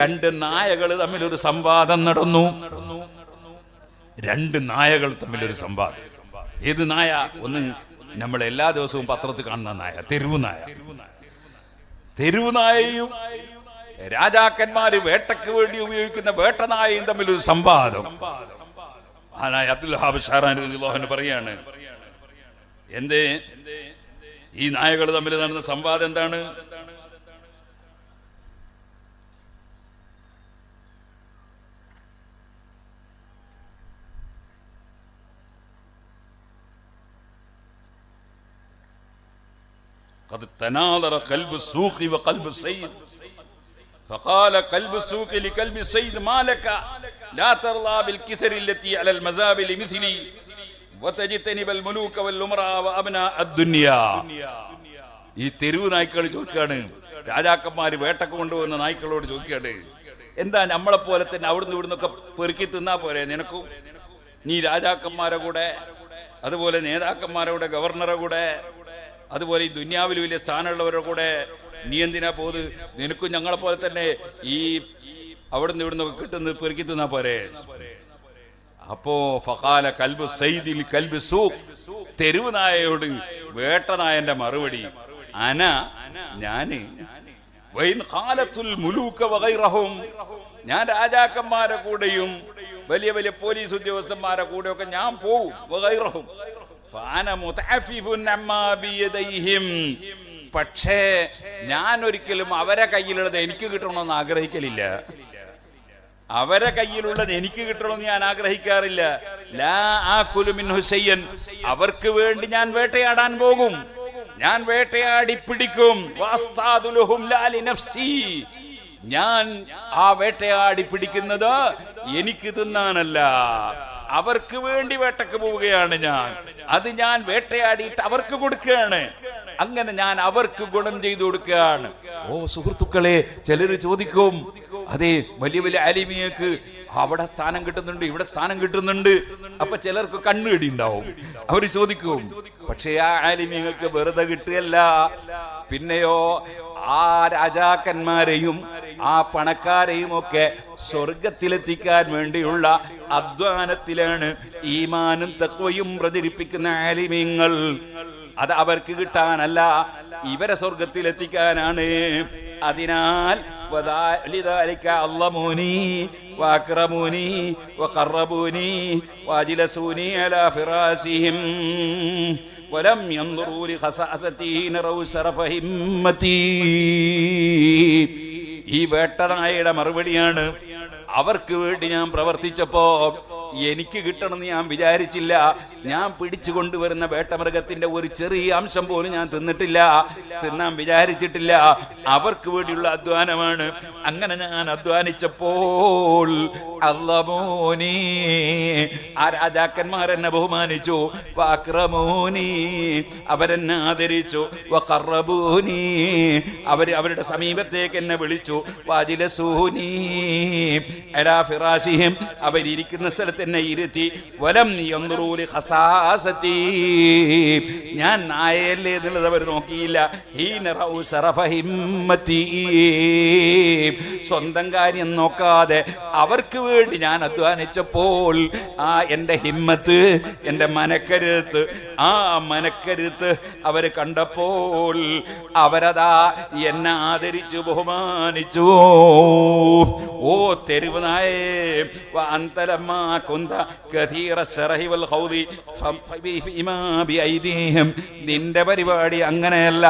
രണ്ട് നായകൾ തമ്മിൽ ഒരു സംവാദം നടന്നു. രണ്ട് നായകൾ തമ്മിൽ ഒരു സംവാദം. ഏത് നായ? ഒന്ന് നമ്മൾ എല്ലാ ദിവസവും പത്രത്തിൽ കാണുന്ന നായ തെരുവ് നായ. തെരുവ് നായയും രാജാക്കന്മാര് വേട്ടയ്ക്ക് വേണ്ടി ഉപയോഗിക്കുന്ന വേട്ടനായയും തമ്മിൽ ഒരു സംവാദം. ആ നായ അബ്ദുൽ ഹാബ് പറയാണ് എന്തേ? ഈ നായകൾ തമ്മിൽ നടന്ന സംവാദം എന്താണ്? قد تناظر قلب السوق وقلب السيد فقال قلب السوق لقلب السيد ما لك لا ترضى بالكسر التي على المزابل مثلي وتجتنب الملوك والأمراء وأبناء الدنيا ഈ തെരുവ് നായ്ക്കൾ ചോദിക്കാണ് രാജാക്കന്മാര് വേട്ടക്ക് കൊണ്ടുവന്ന നായ്ക്കളോട് ചോദിക്കാണ് എന്താ നമ്മളെ പോലെ തന്നെ അവിടുന്ന് ഇവിടുന്നൊക്കെ പെറുക്കി തിന്നാ പോരെ നിനക്കും നീ രാജാക്കന്മാരെ കൂടെ അതുപോലെ നേതാക്കന്മാരുടെ കൂടെ ഗവർണറെ കൂടെ അതുപോലെ ഈ ദുന്യാവിൽ വലിയ സ്ഥാനമുള്ളവരുടെ കൂടെ നീ എന്തിനാ പോത്? നിനക്കും ഞങ്ങളെ പോലെ തന്നെ ഈ അവിടുന്ന് ഇവിടുന്ന് കിട്ടുന്നത് പെറുക്കി തിന്നാ പോരെ. അപ്പോ ഫഖാല കൽബ് സൈദിൽ കൽബ് സൂ. തെരുവ് നായയോട് വേട്ടനായന്റെ മറുപടി. അന ഞാൻ. ഞാൻ രാജാക്കന്മാരെ കൂടെയും വലിയ വലിയ പോലീസ് ഉദ്യോഗസ്ഥന്മാരെ കൂടെയൊക്കെ ഞാൻ പോവും പക്ഷേ ഞാൻ ഒരിക്കലും അവരെ കയ്യിലുള്ളത് എനിക്ക് കിട്ടണമെന്ന് ആഗ്രഹിക്കലില്ല. അവരെ കയ്യിലുള്ളത് എനിക്ക് കിട്ടണമെന്ന് ഞാൻ ആഗ്രഹിക്കാറില്ല. ലാ ആ കുലുമിൻ ഹുസൈൻ അവർക്ക് വേണ്ടി ഞാൻ വേട്ടയാടാൻ പോകും. ഞാൻ വേട്ടയാടി പിടിക്കും. ഞാൻ ആ വേട്ടയാടി പിടിക്കുന്നത് എനിക്ക് തിന്നാനല്ല. അവർക്ക് വേണ്ടി വേട്ടക്ക് പോവുകയാണ് ഞാൻ. അത് ഞാൻ വേട്ടയാടിയിട്ട് അവർക്ക് കൊടുക്കുകയാണ്. അങ്ങനെ ഞാൻ അവർക്ക് ഗുണം ചെയ്തു കൊടുക്കുകയാണ്. ഓ സുഹൃത്തുക്കളെ ചിലര് ചോദിക്കും അതെ വലിയ വലിയ അലിമിയക്ക് അവിടെ സ്ഥാനം കിട്ടുന്നുണ്ട് ഇവിടെ സ്ഥാനം കിട്ടുന്നുണ്ട്. അപ്പൊ ചിലർക്ക് കണ്ണുകടി ഉണ്ടാവും. അവർ ചോദിക്കും പക്ഷെ ആ ആലിമ്യങ്ങൾക്ക് വെറുതെ കിട്ടുകയല്ല. പിന്നെയോ ആ രാജാക്കന്മാരെയും ആ പണക്കാരെയും ഒക്കെ സ്വർഗത്തിലെത്തിക്കാൻ വേണ്ടിയുള്ള അധ്വാനത്തിലാണ് ഈമാനും തത്വയും പ്രചരിപ്പിക്കുന്ന ആലിമ്യങ്ങൾ അത് അവർക്ക് കിട്ടാനല്ല ഇവരെ സ്വർഗത്തിലെത്തിക്കാനാണ് അതിനാൽ وذلك علموني واكرموني وقربوني واجلسوني على فراسهم ولم ينظروا لخصاصتي نروا سرف همتي ഈ വേട്ടനായയുടെ മറുപടിയാണ്. അവർക്ക് വേണ്ടി ഞാൻ പ്രവർത്തിച്ചപ്പോ എനിക്ക് കിട്ടണമെന്ന് ഞാൻ വിചാരിച്ചില്ല. ഞാൻ പിടിച്ചു കൊണ്ടുവരുന്ന വേട്ടമൃഗത്തിന്റെ ഒരു ചെറിയ അംശം പോലും ഞാൻ തിന്നിട്ടില്ല. തിന്നാൻ വിചാരിച്ചിട്ടില്ല. അവർക്ക് വേണ്ടിയുള്ള അധ്വാനമാണ്. അങ്ങനെ ഞാൻ അധ്വാനിച്ചപ്പോൾ അല്ലമോനി ആ രാജാക്കന്മാർ എന്നെ ബഹുമാനിച്ചു. വാക്രമോനി അവരെന്നെ ആദരിച്ചു. വഖറബൂനി അവർ അവരുടെ സമീപത്തേക്ക് എന്നെ വിളിച്ചു. വാജിലസൂനി അലാ ഫിറാശിഹിം അവരിയ്ക്കുന്ന സ്ഥലത്ത് എന്നെ ഇരുത്തി വലം യന്ത്രൂലി ഖസാസതി. ഞാൻ നായല്ലേ എന്നുള്ളത് അവർ നോക്കിയില്ല. ഹീനറൗ റൗ ശറഫ ഹിമ്മതി. സ്വന്തം കാര്യം നോക്കാതെ അവർക്ക് വേണ്ടി ഞാൻ അധ്വാനിച്ചപ്പോൾ ആ എന്റെ ഹിമ്മത്ത് എന്റെ മനക്കരുത്ത് ആ മനക്കരുത്ത് അവർ കണ്ടപ്പോൾ അവരതാ എന്നെ ആദരിച്ചു ബഹുമാനിച്ചു. ഓ തെരുവ് നായേ നിന്റെ പരിപാടി അങ്ങനെയല്ല.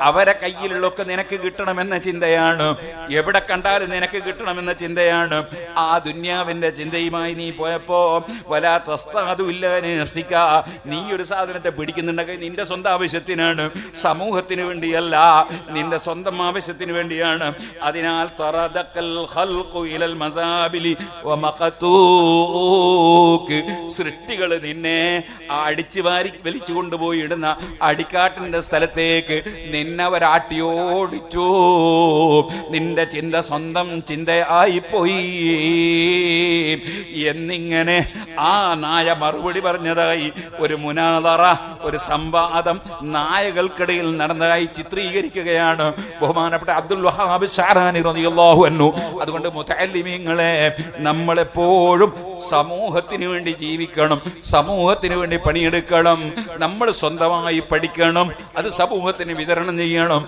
അവരെ കയ്യിലുള്ളൊക്കെ നിനക്ക് കിട്ടണമെന്ന ചിന്തയാണ്. എവിടെ കണ്ടാലും നിനക്ക് കിട്ടണമെന്ന ചിന്തയാണ്. ആ ദുന്യാവിന്റെ ചിന്തയുമായി നീ പോയപ്പോ വലാ തസ്താതുമില്ല നർസിക്ക നീ ഒരു സാധനത്തെ പിടിക്കുന്നുണ്ടെങ്കിൽ നിന്റെ സ്വന്തം ആവശ്യത്തിനാണ്. സമൂഹത്തിന് വേണ്ടിയല്ല നിന്റെ സ്വന്തം ആവശ്യത്തിന് വേണ്ടിയാണ്. അതിനാൽ സൃഷ്ടികൾ നിന്നെ അടിച്ചു വാരി വലിച്ചു കൊണ്ടുപോയി ഇടുന്ന അടിക്കാട്ടിന്റെ സ്ഥലത്തേക്ക് നിന്നവരാട്ടിയോടിച്ചു. നിന്റെ ചിന്ത സ്വന്തം ചിന്തയായിപ്പോയി. എന്നിങ്ങനെ ആ നായ മറുപടി പറഞ്ഞതായി ഒരു മുനാതറ ഒരു സംവാദം നായകൾക്കിടയിൽ നടന്നതായി ചിത്രീകരിക്കുകയാണ് ബഹുമാനപ്പെട്ട അബ്ദുൽ വഹാബ് ഷാറാനി അതുകൊണ്ട് മുതല്ലിമീങ്ങളെ നമ്മളെപ്പോഴും സമൂഹത്തിന് വേണ്ടി ജീവിക്കണം സമൂഹത്തിന് വേണ്ടി പണിയെടുക്കണം നമ്മൾ സ്വന്തമായി പഠിക്കണം അത് സമൂഹത്തിന് വിതരണം ചെയ്യണം.